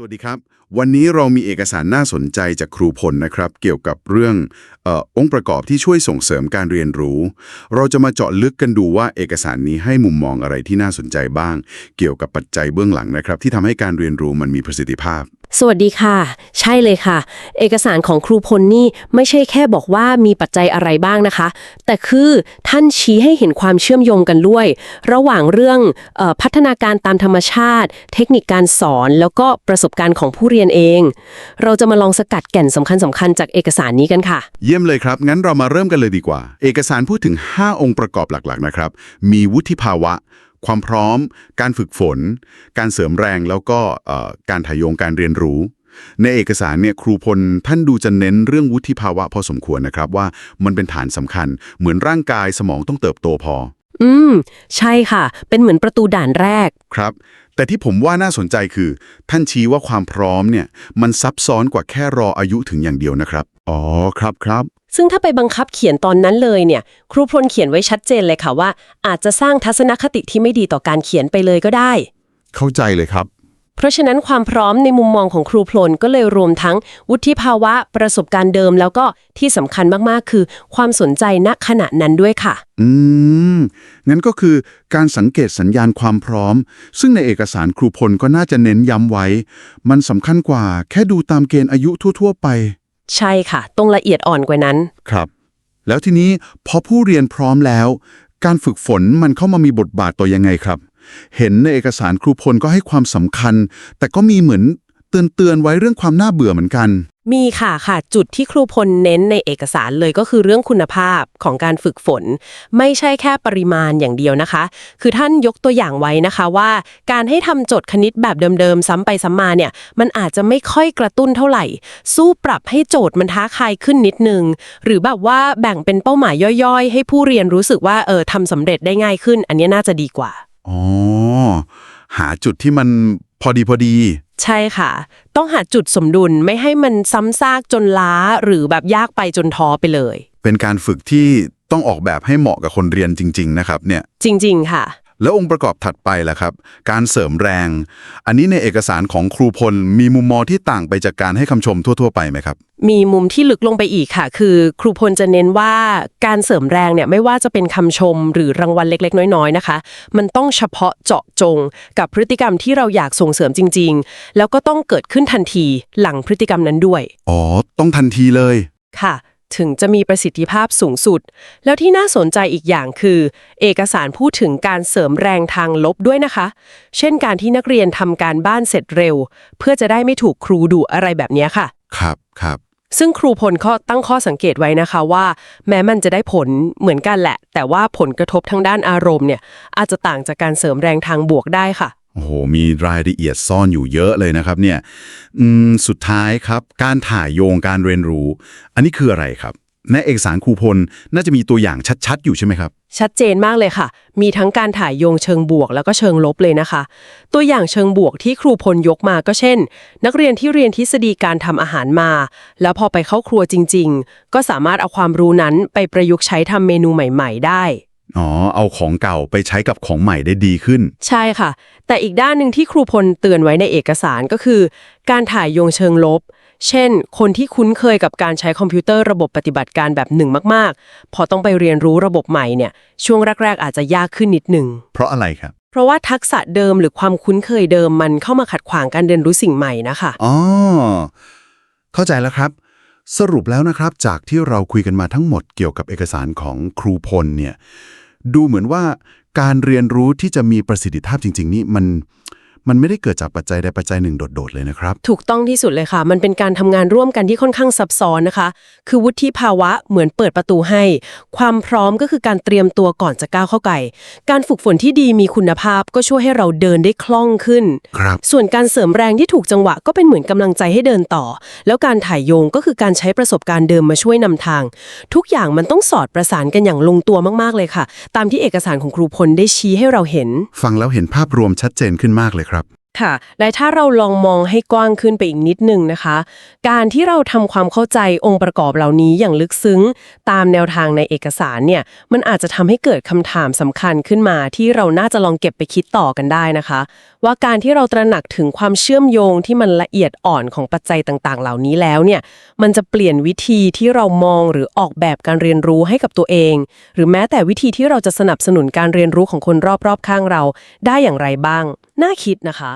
สวัสดีครับ วันนี้เรามีเอกสารน่าสนใจจากครูพลนะครับ เกี่ยวกับเรื่องออองค์ประกอบที่ช่วยส่งเสริมการเรียนรู้ เราจะมาเจาะลึกกันดูว่าเอกสารนี้ให้มุมมองอะไรที่น่าสนใจบ้าง เกี่ยวกับปัจจัยเบื้องหลังนะครับ ที่ทำให้การเรียนรู้มันมีประสิทธิภาพ สวัสดีค่ะ ใช่เลยค่ะ เอกสารของครูพลนี่ไม่ใช่แค่บอกว่ามีปัจจัยอะไรบ้างนะคะ แต่คือท่านชี้ให้เห็นความเชื่อมโยงกันด้วย ระหว่างเรื่องออพัฒนาการตามธรรมชาติ เทคนิคการสอน แล้วก็ประสบการณ์ของผู้เรียนเอง เราจะมาลองสกัดแก่นสำคัญสคัญจากเอกสารนี้กันค่ะ เยี่ยมเลยครับ งั้นเรามาเริ่มกันเลยดีกว่า เอกสารพูดถึง 5 องค์ประกอบหลักๆนะครับ มีวุฒิภาวะ ความพร้อม การฝึกฝน การเสริมแรงแล้วก็เอ่อการถ่ายโยงการเรียนรู้ ในเอกสารเนี่ยครูพลท่านดูจะเน้นเรื่องวุฒิภาวะพอสมควรนะครับว่ามันเป็นฐานสำคัญ เหมือนร่างกายสมองต้องเติบโตพอ อืม ใช่ค่ะ เป็นเหมือนประตูด่านแรกครับ แต่ที่ผมว่าน่าสนใจคือ ท่านชี้ว่าความพร้อมเนี่ยมันซับซ้อนกว่าแค่รออายุถึงอย่างเดียวนะครับ อ๋อครับครับ ซึ่งถ้าไปบังคับเขียนตอนนั้นเลยเนี่ย ครูพลเขียนไว้ชัดเจนเลยค่ะว่า อาจจะสร้างทัศนคติที่ไม่ดีต่อการเขียนไปเลยก็ได้ เข้าใจเลยครับ เพราะฉะนั้นความพร้อมในมุมมองของครูพลก็เลยรวมทั้ง วุฒิภาวะประสบการณ์เดิม แล้วก็ที่สำคัญมากๆ คือ ความสนใจณขณะนั้นด้วยค่ะ อืม งั้นก็คือการสังเกตสัญญาณความพร้อม ซึ่งในเอกสารครูพลก็น่าจะเน้นย้ำไว้ มันสำคัญกว่าแค่ดูตามเกณฑ์อายุทั่ว ๆ ไป ใช่ค่ะตรงละเอียดอ่อนกว่านั้น ครับ แล้วทีนี้พอผู้เรียนพร้อมแล้ว การฝึกฝนมันเข้ามามีบทบาทต่อยังไงครับ เห็นในเอกสารครูพลก็ให้ความสำคัญ แต่ก็มีเหมือน เตือนเตือนๆไว้เรื่องความน่าเบื่อเหมือนกัน มีค่ะค่ะ จุดที่ครูพลเน้นในเอกสารเลยก็คือเรื่องคุณภาพของการฝึกฝน ไม่ใช่แค่ปริมาณอย่างเดียวนะคะ คือท่านยกตัวอย่างไว้นะคะว่า การให้ทำโจทย์คณิตแบบเดิมๆ ซ้ำไปซ้ำมาเนี่ย มันอาจจะไม่ค่อยกระตุ้นเท่าไหร่ สู้ปรับให้โจทย์มันท้าทายขึ้นนิดนึง หรือแบบว่าแบ่งเป็นเป้าหมายย่อยๆ ให้ผู้เรียนรู้สึกว่าเออทำสำเร็จได้ง่ายขึ้น อันนี้น่าจะดีกว่าอ๋อหาจุดที่มันพอดีพอดี ใช่ค่ะ ต้องหาจุดสมดุลไม่ให้มันซ้ำซากจนล้าหรือแบบยากไปจนท้อไปเลย เป็นการฝึกที่ต้องออกแบบให้เหมาะกับคนเรียนจริง ๆ นะครับเนี่ย จริง ๆ ค่ะ แล้วองค์ประกอบถัดไปล่ะครับ การเสริมแรง อันนี้ในเอกสารของครูพลมีมุมมองที่ต่างไปจากการให้คำชมทั่ว ๆ ไปไหมครับ มีมุมที่ลึกลงไปอีกค่ะ คือ ครูพลจะเน้นว่าการเสริมแรงเนี่ยไม่ว่าจะเป็นคำชมหรือรางวัลเล็ก ๆ น้อยๆนะคะ มันต้องเฉพาะเจาะจง กับพฤติกรรมที่เราอยากส่งเสริมจริง ๆ แล้วก็ต้องเกิดขึ้นทันทีหลังพฤติกรรมนั้นด้วย อ๋อ ต้องทันทีเลยค่ะ ถึงจะมีประสิทธิภาพสูงสุด แล้วที่น่าสนใจอีกอย่างคือ เอกสารพูดถึงการเสริมแรงทางลบด้วยนะคะ เช่นการที่นักเรียนทำการบ้านเสร็จเร็ว เพื่อจะได้ไม่ถูกครูดุอะไรแบบเนี้ยค่ะ ครับครับ ซึ่งครูพลข้อตั้งข้อสังเกตไว้นะคะว่า แม้มันจะได้ผลเหมือนกันแหละ แต่ว่าผลกระทบทางด้านอารมณ์เนี่ยอาจจะต่างจากการเสริมแรงทางบวกได้ค่ะ โอ้โห มีรายละเอียดซ่อนอยู่เยอะเลยนะครับเนี่ยสุดท้ายครับ การถ่ายโยงการเรียนรู้ อันนี้คืออะไรครับ ในเอกสารครูพลน่าจะมีตัวอย่างชัดๆ อยู่ใช่ไหมครับ ชัดเจนมากเลยค่ะ มีทั้งการถ่ายโยงเชิงบวกแล้วก็เชิงลบเลยนะคะ ตัวอย่างเชิงบวกที่ครูพลยกมาก็เช่น นักเรียนที่เรียนทฤษฎีการทำอาหารมา แล้วพอไปเข้าครัวจริง ๆ ก็สามารถเอาความรู้นั้นไปประยุกต์ใช้ทำเมนูใหม่ ๆ ได้ อ๋อ เอาของเก่าไปใช้กับของใหม่ได้ดีขึ้น ใช่ค่ะ แต่อีกด้านหนึ่งที่ครูพลเตือนไว้ในเอกสารก็คือ การถ่ายโยงเชิงลบ เช่น คนที่คุ้นเคยกับการใช้คอมพิวเตอร์ระบบปฏิบัติการแบบหนึ่งมาก ๆ พอต้องไปเรียนรู้ระบบใหม่เนี่ย ช่วงแรก ๆ อาจจะยากขึ้นนิดหนึ่ง เพราะอะไรครับ เพราะว่าทักษะเดิมหรือความคุ้นเคยเดิมมันเข้ามาขัดขวางการเรียนรู้สิ่งใหม่นะคะ อ๋อ เข้าใจแล้วครับ สรุปแล้วนะครับ จากที่เราคุยกันมาทั้งหมดเกี่ยวกับเอกสารของครูพลเนี่ยดูเหมือนว่าการเรียนรู้ที่จะมีประสิทธิภาพจริง ๆ นี่มัน มันไม่ได้เกิดจากปัจจัยใดปัจจัยหนึ่งโดดๆเลยนะครับ ถูกต้องที่สุดเลยค่ะ มันเป็นการทำงานร่วมกันที่ค่อนข้างซับซ้อนนะคะ คือวุฒิภาวะเหมือนเปิดประตูให้ ความพร้อมก็คือการเตรียมตัวก่อนจะก้าวเข้าไปการฝึกฝนที่ดีมีคุณภาพก็ช่วยให้เราเดินได้คล่องขึ้น ครับ ส่วนการเสริมแรงที่ถูกจังหวะก็เป็นเหมือนกำลังใจให้เดินต่อ แล้วการถ่ายโยงก็คือการใช้ประสบการณ์เดิมมาช่วยนำทาง ทุกอย่างมันต้องสอดประสานกันอย่างลงตัวมากๆเลยค่ะ ตามที่เอกสารของครูพลได้ชี้ให้เราเห็น ฟังแล้วเห็นภาพรวมชัดเจนขึ้นมากเลยครับ ค่ะ และถ้าเราลองมองให้กว้างขึ้นไปอีกนิดนึงนะคะ การที่เราทำความเข้าใจองค์ประกอบเหล่านี้อย่างลึกซึ้ง ตามแนวทางในเอกสารเนี่ย มันอาจจะทำให้เกิดคำถามสำคัญขึ้นมา ที่เราน่าจะลองเก็บไปคิดต่อกันได้นะคะ ว่าการที่เราตระหนักถึงความเชื่อมโยงที่มันละเอียดอ่อนของปัจจัยต่างๆ เหล่านี้แล้วเนี่ย มันจะเปลี่ยนวิธีที่เรามองหรือออกแบบการเรียนรู้ให้กับตัวเอง หรือแม้แต่วิธีที่เราจะสนับสนุนการเรียนรู้ของคนรอบๆข้างเราได้อย่างไรบ้าง น่าคิดนะคะ